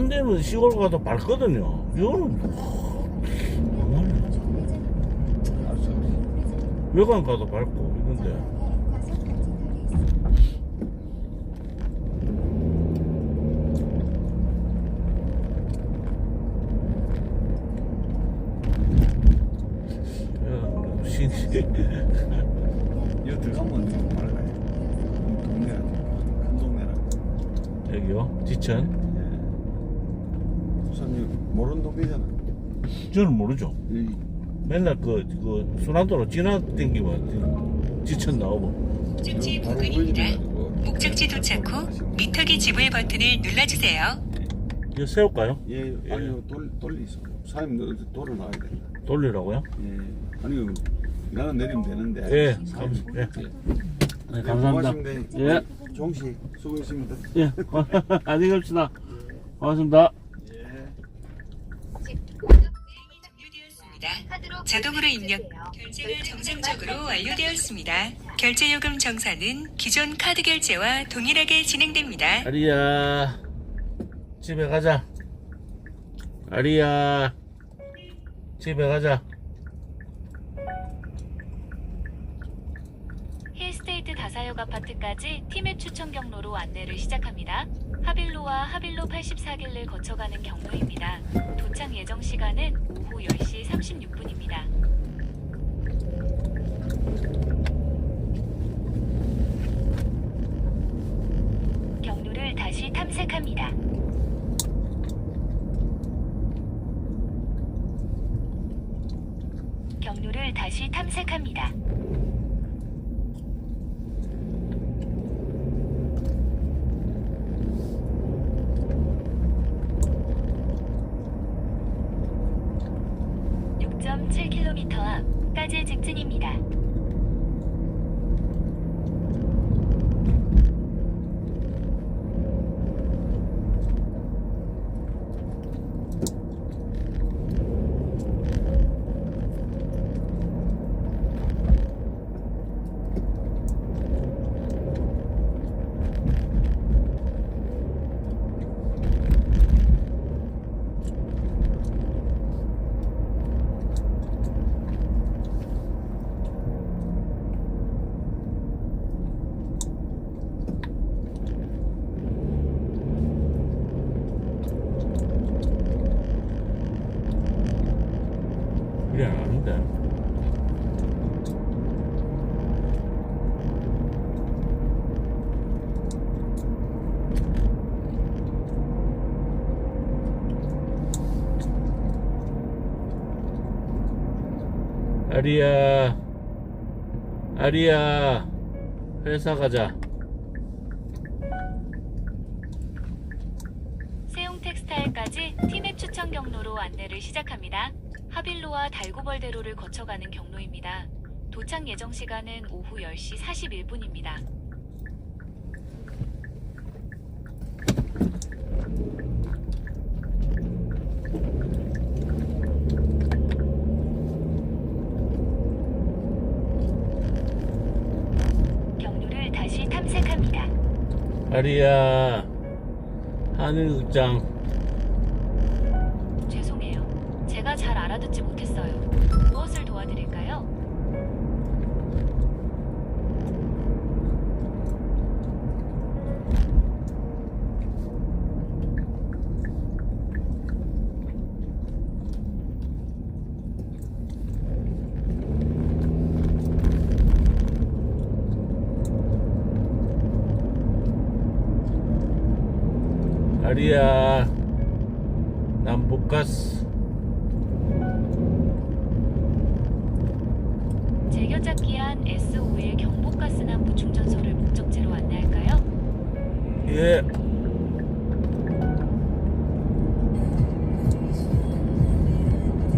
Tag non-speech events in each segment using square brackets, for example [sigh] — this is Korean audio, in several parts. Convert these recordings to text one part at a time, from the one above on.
딴 데는 시골 가도 밝거든요. 이거는 정말 알수 없어. 외관 가도 야, 신 [laughs] 이거 들어가면. 동네라 큰 동네라. 여기요 지천 예. 여기 모르는 동네잖아. 저는 모르죠. 여기 맨날 그, 그 순환도로 지나다니기만 지천 나오고 목적지 바로 부근입니다. 목적지 도착 후 미터기 지불 버튼을 눌러주세요. 이거 세울까요? 예, 예. 아니요 돌 돌리 있어. 사장님 너 돌을 놔야 돼. 돌리라고요? 예. 아니요 나는 내리면 되는데. 예, 사장님. 감- 예. 네, 예, 감사합니다. 고맙습니다. 예. 종식 수고했습니다. 예, [laughs] [laughs] 안녕히 갑시다. 고맙습니다. 자동으로 입력 결제가 정상적으로 완료되었습니다. 결제 요금 정산은 기존 카드 결제와 동일하게 진행됩니다. 아리야, 집에 가자. 아리야, 집에 가자. 힐스테이트 다사역 아파트까지 팀의 추천 경로로 안내를 시작합니다. 하빌로와 하빌로 84길을 거쳐가는 경로입니다. 도착 예정 시간은 오후 10시 36분입니다. 경로를 다시 탐색합니다. 경로를 다시 탐색합니다. (6.7 킬로미터) 앞까지 직진입니다. 그래, 아닌데. 아리야, 아리야, 회사 가자. 세용 텍스타일까지 팀의 추천 경로로 안내를 시작합니다. 하빌로와 달구벌대로를 거쳐가는 경로입니다. 도착 예정 시간은 오후 10시 41분입니다. 경로를 다시 탐색합니다. 아리야, 하늘극장. 제가 잘 알아듣지 못했어요. 무엇을 도와드릴까요? 아리야, 남북가스. 제겨잡기한 S51 경복가스나무 충전소를 목적지로 안내할까요? 예.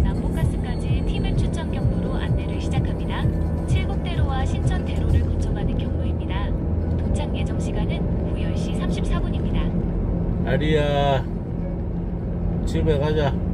남북가스까지 팀의 추천 경로로 안내를 시작합니다. 칠곡대로와 신천대로를 거쳐가는 경로입니다. 도착 예정 시간은 오후 10시 34분입니다. 아리야, 집에 가자.